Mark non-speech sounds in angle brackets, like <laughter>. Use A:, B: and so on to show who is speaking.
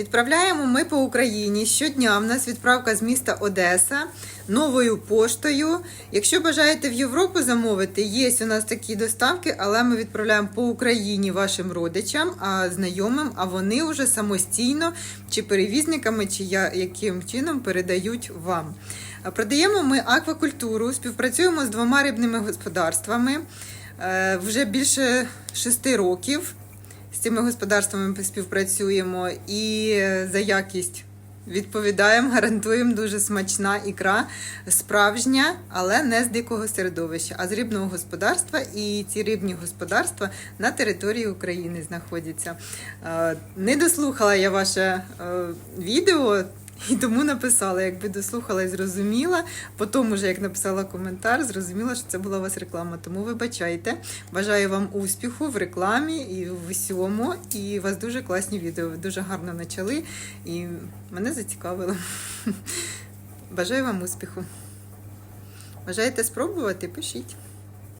A: Відправляємо ми по Україні. Щодня в нас відправка з міста Одеса новою поштою. Якщо бажаєте в Європу замовити, є у нас такі доставки, але ми відправляємо по Україні вашим родичам, а знайомим, а вони вже самостійно чи перевізниками, чи я, яким чином передають вам. Продаємо ми аквакультуру, співпрацюємо з двома рибними господарствами е, вже більше шести років. З цими господарствами ми співпрацюємо і за якість відповідаємо, <laughs> гарантуємо дуже смачна ікра, справжня, але не з дикого середовища, а з рибного господарства. І ці рибні господарства на території України знаходяться. Е, Не дослухала я ваше е, відео. І тому написала, якби дослухала і зрозуміла. Потім, уже як написала коментар, зрозуміла, що це була у вас реклама. Тому вибачайте. Бажаю вам успіху в рекламі і в усьому. І у вас дуже класні відео. Ви дуже гарно почали і мене зацікавило. <laughs> Бажаю вам успіху. Бажаєте спробувати? Пишіть.